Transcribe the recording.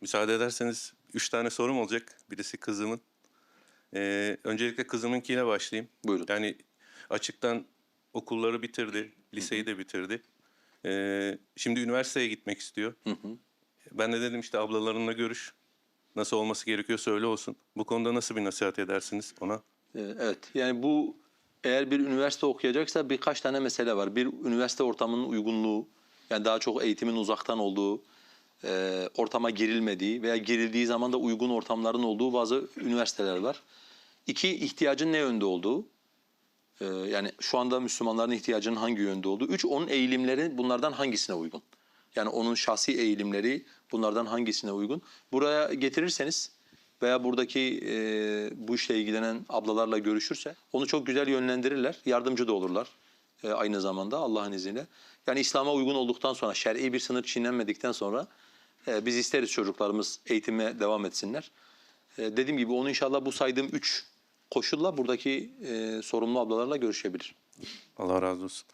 Müsaade ederseniz üç tane sorum olacak. Birisi kızımın. Ee, öncelikle kızımınkiyle başlayayım. Buyurun. Yani açıktan okulları bitirdi, liseyi de bitirdi. Ee, şimdi üniversiteye gitmek istiyor. Ben de dedim işte ablalarınla görüş. Nasıl olması gerekiyor söyle olsun. Bu konuda nasıl bir nasihat edersiniz ona? Ee, Evet yani bu eğer bir üniversite okuyacaksa birkaç tane mesele var. Bir üniversite ortamının uygunluğu yani daha çok eğitimin uzaktan olduğu, e, ortama girilmediği veya girildiği zaman da uygun ortamların olduğu bazı üniversiteler var. İki ihtiyacın ne yönde olduğu. Ee, yani şu anda Müslümanların ihtiyacının hangi yönde olduğu. Üç onun eğilimleri bunlardan hangisine uygun? Yani onun şahsi eğilimleri bunlardan hangisine uygun? Buraya getirirseniz veya buradaki e, bu işle ilgilenen ablalarla görüşürse onu çok güzel yönlendirirler, yardımcı da olurlar e, aynı zamanda Allah'ın izniyle. Yani İslam'a uygun olduktan sonra, şer'i bir sınır çiğnenmedikten sonra e, biz isteriz çocuklarımız eğitime devam etsinler. E, dediğim gibi onu inşallah bu saydığım üç koşulla buradaki e, sorumlu ablalarla görüşebilir. Allah razı olsun.